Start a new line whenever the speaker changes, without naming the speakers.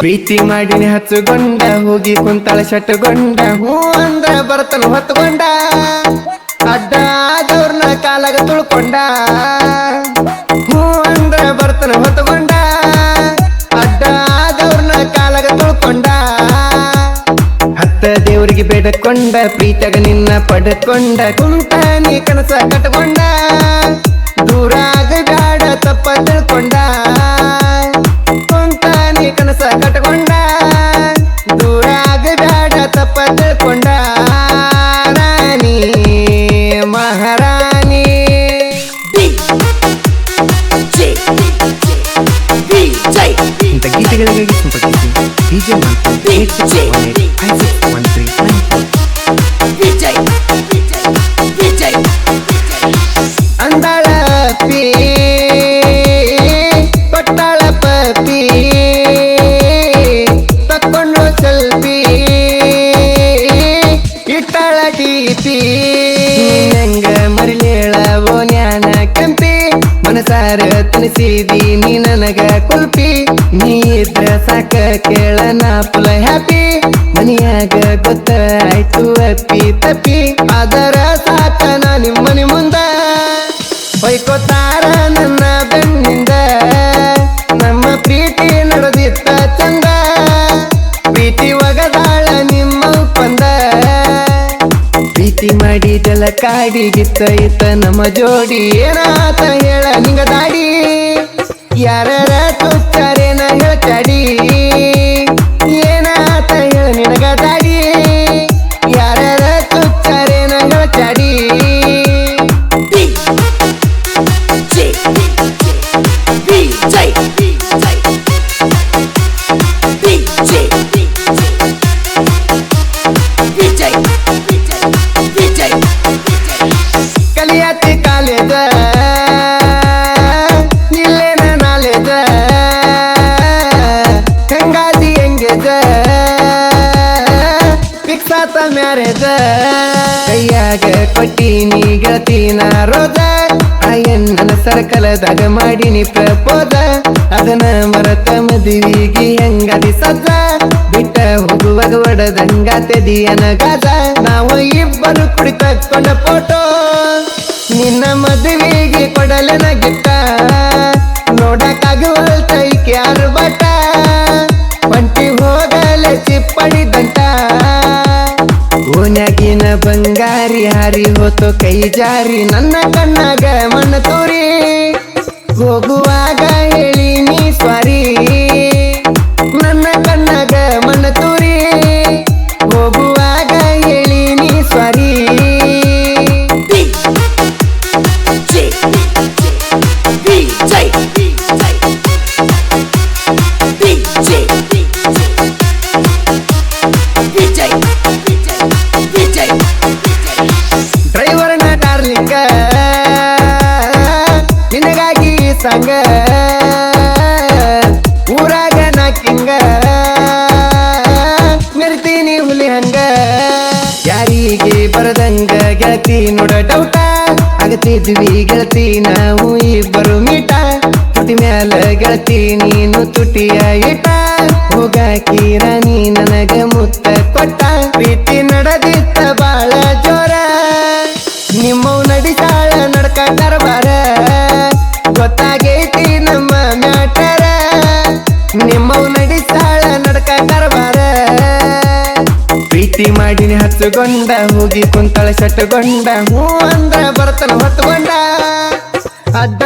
ಪ್ರೀತಿ ಮಾಡಿನಿ ಹಚ್ಚುಗೊಂಡ ಹೋಗಿ ಕುಂತಳ ಶಟಗೊಂಡ ಹೂ ಅಂದ್ರ ಬರ್ತನ ಹೊತ್ತುಕೊಂಡ ಅಡ್ಡ ಆದವ್ರನ್ನ ಕಾಲಾಗ ತುಳ್ಕೊಂಡ. ಹೂ ಅಂದ್ರ ಬರ್ತನ ಹೊತ್ತುಕೊಂಡ ಅಡ್ಡ ಆದವ್ರನ್ನ ಕಾಲಾಗ ತುಳ್ಕೊಂಡ. ಹತ್ತ ದೇವರಿಗೆ ಬೇಡಕೊಂಡ ಪ್ರೀತಿಯಾಗ ನಿನ್ನ ಪಡ್ಕೊಂಡ. ಕುಂತ ನೀ ಕನಸ ಕಟ್ಕೊಂಡ. ದೂರಾಗ ಗಾಡ ತಪ್ಪ ತಿಳ್ಕೊಂಡ. ಕನಸ ಕಟ್ಕೊಂಡ ಟಿಪಿ ನಂಗ ಮರಿಲೇಳ ಓ ನ್ಯಾನ ಕೆಂಪಿ. ಮನಸಾರ ತನಿಸಿದಿ ನೀ ನನಗ ಕುಲ್ಪಿ. ನೀ ಇದ್ರ ಸಾಕ ಕೇಳ ನಾ ಪುಲ ಹ್ಯಾಪಿ. ಮನಿಯಾಗ ಗೊತ್ತ ಆಯ್ತು ಅಪ್ಪಿ ತಪ್ಪಿ. ಕಾಡಿಗಿತ್ತ ಇತ್ತ ನಮ್ಮ ಜೋಡಿ ಏನಾತ ಹೇಳ ನಿಂಗ ದಾಡಿ? ಯಾರ ತುಚ್ಚಾರೇನ ಹೇಳ್ತಾಡಿ? ಏನಾತ ಹೇಳ ನಿನಗ ದಾಡಿ? ಯಾರ ತುಚ್ಚಾರೇನ ಹೇಳ್ತಾಡಿ? ಕಲಿಯತಿ ಆತ ಮ್ಯಾರೇಜ ಕೈಯಾಗ ಕೊಟ್ಟಿನಿ ಗೆಳತಿನ ಅಯ್ಯನ್ ನನ್ನ ಸರ್ಕಲದಾಗ ಮಾಡಿನಿ ಪ್ರಪೋದ ಅದನ್ನ ಮರತ ಮದುವಿಗೆ ಹೆಂಗದಿ ಸದ್ದ ಬಿಟ್ಟ ಹೋಗುವಾಗ ಒಡದಂಗ ತೆದಿಯನ ಗಾದ. ನಾವು ಇಬ್ಬರು ಕುಡಿ ತಕ್ಕೊಂಡ ಫೋಟೋ ನಿನ್ನ ಮದುವೆಗೆ ಕೊಡಲನ ಗಿಟ್ಟ. ಓನ್ಯಾಗಿನ ಬಂಗಾರಿ ಹಾರಿ ಹೋತು ಕೈ ಜಾರಿ ನನ್ನ ಕಣ್ಣಾಗ ಮಣ್ಣ ತೋರಿ ಹೋಗುವಾಗ ಸಂಗ ಊರಾಗ ನಾಕಿಂಗ ಮೆರ್ತೀನಿ ಹುಲಿ ಹಂಗ. ಯಾರಿಗೆ ಬರದಂಗ ಗೆಳತಿ ನೋಡ ಡೌಟ ಆಗತಿದ್ವಿ ಗೆಳತಿ ನಾವು ಇಬ್ಬರು ಮೀಟ. ತುಟಿ ಮ್ಯಾಲ ಗೆಳತಿ ನೀನು ತುಟಿಯ ಇಟ ಹೋಗಾಕಿ ರಾಣಿ ನನಗ ಮುತ್ತ ಕೊಟ್ಟ. ಪ್ರೀತಿ ಗೊತ್ತಾಗೈತಿ ನಮ್ಮ ಮ್ಯಾಟರ, ನಿಮ್ಮವ್ ನಡಿತಾಳ ನಡ್ಕ ಕರಬಾರ ಪ್ರೀತಿ ಮಾಡಿನಿ ಹಚ್ಚುಗೊಂಡ ಹೋಗಿ ಕುಂತಳ ಶಟಗೊಂಡ ಹೂ ಅಂದ್ರ ಬರ್ತನ ಹೊತ್ತುಕೊಂಡ ಅಡ್ಡ